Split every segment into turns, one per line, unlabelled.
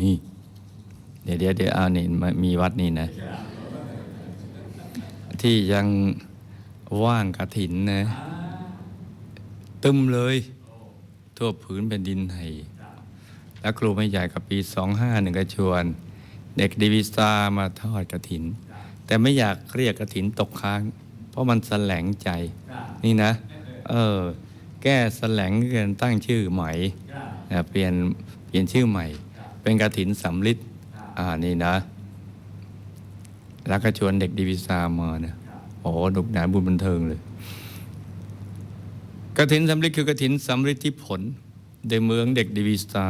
นี่ เดี๋ยวเดี๋ยวเดี๋ยวเอานี่มามีวัดนี่นะ ที่ยังว่างกระถินนะ ตึมเลย ทั่วผืนแผ่นดินไทยแล้วครูไม่ใหญ่กับปี 25หนึ่งก็ชวน เด็กดีวิสตามาทอดกระถิน แต่ไม่อยากเรียกกระถินตกค้าง เพราะมันแสลงใจ นี่นะ เออ แก้แสลงกินตั้งชื่อใหม่เปลี่ยนเปลี่ยนชื่อใหม่ เป็นกระถินสำลิดอ่านี่นะ แล้วก็ชวนเด็กดีวิสามาเนี่ยโอ้หดุกหนานบุญบันเทิงเลยกระถินสำลิดคือกระถินสำลิดที่ผลในเมืองเด็กดีวิสา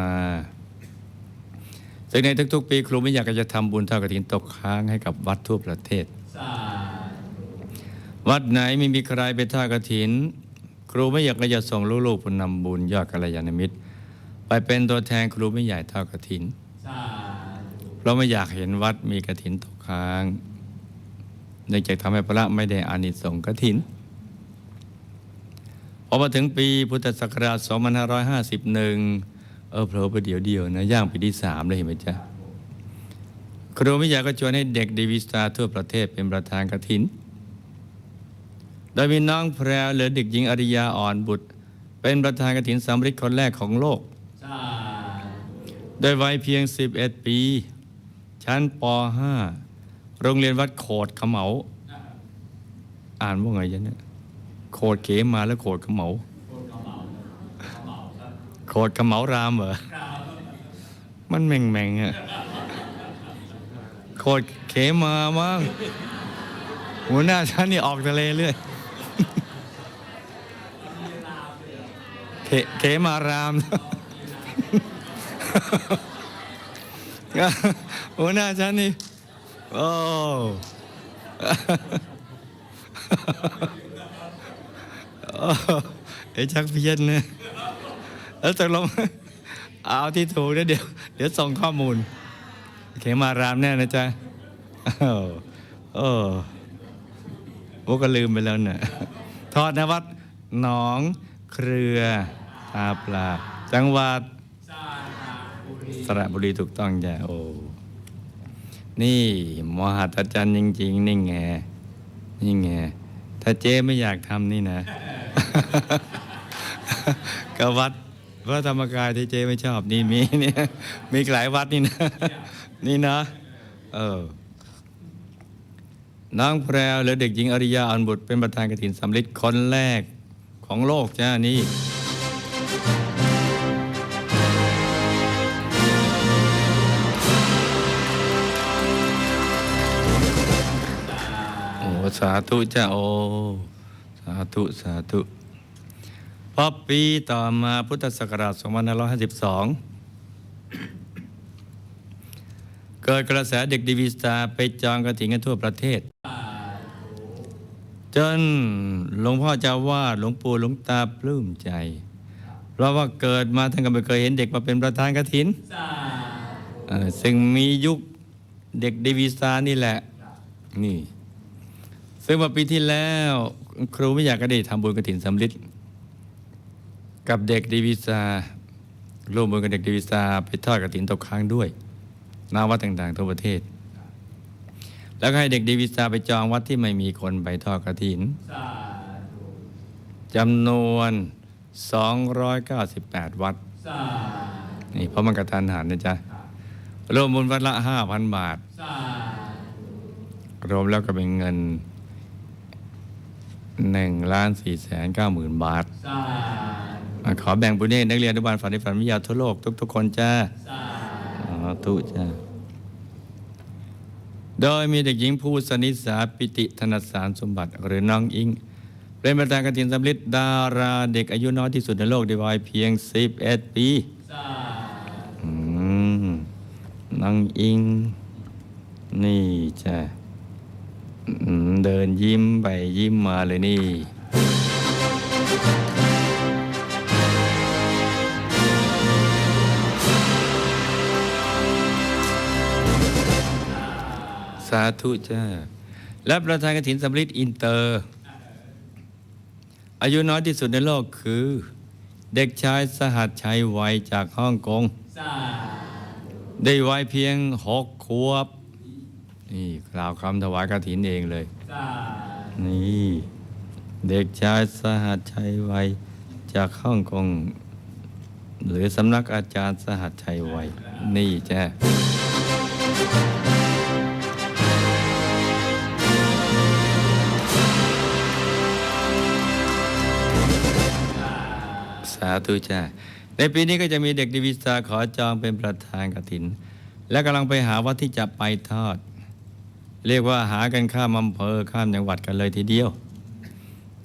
ซึ่งในทุกๆ ปีครูไม่อยากจะทำบุญเท่ากระถินตกค้างให้กับวัดทั่วประเทศ วัดไหนไม่มีใครไปท่ากระถิน ครูไม่อยากจะส่งลูกๆผู้นำบุญยอดกัลยาณมิตร ไปเป็นตัวแทนครูไม่ใหญ่เท่ากระถินเพราะไม่อยากเห็นวัดมีกระถินตกค้างเนื่องจากทำให้พระไม่ได้อานิสงส์กระถินพอมาถึงปีพุทธศักราช 2551 เออเผลอไปเดี๋ยวเดียวนะย่างปีที่สามเลยเห็นไหมจ๊ะครูไม่อยากก็ชวนให้เด็กดีวิสตาทั่วประเทศเป็นประธานกระถิน โดยมีน้องแพรวหรือเด็กหญิงอริยาอ่อนบุตร เป็นประธานกฐินสำริดคนแรกของโลก โดยวัยเพียง 11 ปี ชั้นป .5 โรงเรียนวัดโขดขะเหมาอ่านว่าไงยันเนี่ยโขดเขมาแล้วโขดขะเหมาโขดขะเหมารามเหรอ มันแม่งแม่งอะโขดเขมามั้งหัวหน้าฉันนี่ออกทะเลเรื่อยเขเขมาราม หัวหน้าฉันนี่โอ้โอ้ชักเพี้ยนเนี่ยแล้วตกลงเอาที่ถูกเดี๋ยว เดี๋ยวส่งข้อมูล เขมารามแน่นะจ๊ะโอ้โอ้โอก็ลืมไปแล้วเนี่ยทอดนวัดหนอง เครือทาปลา จังหวัด สระบุรีถูกต้องจ้ะโอ้นี่มหัศจรรย์จริง ๆ นี่ไงนี่ไงถ้าเจ๊ไม่อยากทำนี่นะก็วัดพระธรรมกายที่เจ๊ไม่ชอบนี่มีเนี่ยมีหลายวัดนี่นะ นี่นะ เออน้องแพรวหรือเด็กหญิงอริยาอันบุตรเป็นประธานกฐินสำลิดคนแรกของโลกจ้านี่ สาธุจ้าโอ สาธุ สาธุ พอปีต่อมาพุทธศักราช2552 เกิดกระแสเด็กดีวีสตาร์ไปจองกระถิ่นกันทั่วประเทศ จนหลวงพ่อเจ้าว่าดหลวงปู่หลวงตาปลื้มใจ เพราะว่าเกิดมาท่านก็ไม่เคยเห็นเด็กมาเป็นประธานกระถินเอ่อซึ่งมียุคเด็กดีวีสตาร์นี่แหละ นี่ ซึ่งเมื่อปีที่แล้ว ครูไม่อยากก็ได้ทำบุญกระถินสำลิดกับเด็กดีวีซาร่วมมือกับเด็กดีวีซาไปทอดกระถินตกค้างด้วยหนาวัดต่างๆทั่วประเทศ แล้วก็ให้เด็กดีวีซาไปจองวัดที่ไม่มีคนไปทอดกระถินจำนวน 298 วัดนี่เพราะมันกระทันหันนะจ๊ะรวมบุญวัดละ 5,000 บาทรวมแล้วก็เป็นเงิน หนึ่งล้านสี่แสนเก้าหมื่นบาทอะขอแบ่งบุญให้นักเรียนอนุบาลฝันในฝันวิทยาทั่วโลก ทุกๆคนจ้าสาธุจ้า โดยมีเด็กหญิงผู้สนิสาปิติธนสารสมบัติหรือน้องอิงเป็นประธานกฐินสำลิดดาราเด็กอายุน้อยที่สุดในโลกในวัยเพียง 11 ปีอืมน้องอิง นี่จ้ะ อืม เดินยิ้มไปยิ้มมาเลยนี่ สาธุจ้าและประธานกฐินสำลิดอินเตอร์ อายุน้อยที่สุดในโลกคือ เด็กชายสหัสชัยวัยจากฮ่องกง ได้ไว้เพียงหกขวบ นี่กล่าวคำถวายกฐินเองเลย นี่ เด็กชายสหัสชัยวัย จากฮ่องกงหรือสำนักอาจารย์สหัสชัยวัย นี่จ้ะสาธุจ้าในปีนี้ก็จะมีเด็กดีวิสาขอจองเป็นประธานกฐิน และกำลังไปหาวัดที่จะไปทอด เรียกว่าหากันข้ามอำเภอข้ามจังหวัดกันเลยทีเดียว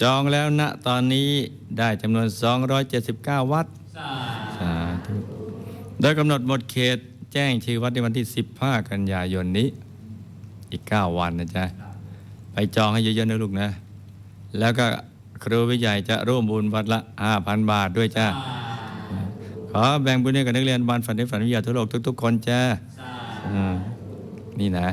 จองแล้วณตอนนี้ได้จำนวน 279 วัดสาธุโดยกำหนดหมดเขตแจ้งชื่อวัดในวันที่ 15 กันยายนนี้ อีก 9 วันนะจ๊ะ ไปจองให้เยอะๆนะลูกนะ แล้วก็ครูวิใหญ่จะร่วมบุญวัดละ 5,000 บาทด้วยจ้าขอแบ่งบุญให้กับนักเรียนบ้านฝันในฝันวิทยาทั่วโลกทุก ๆ คนจ้าอืมนี่นะ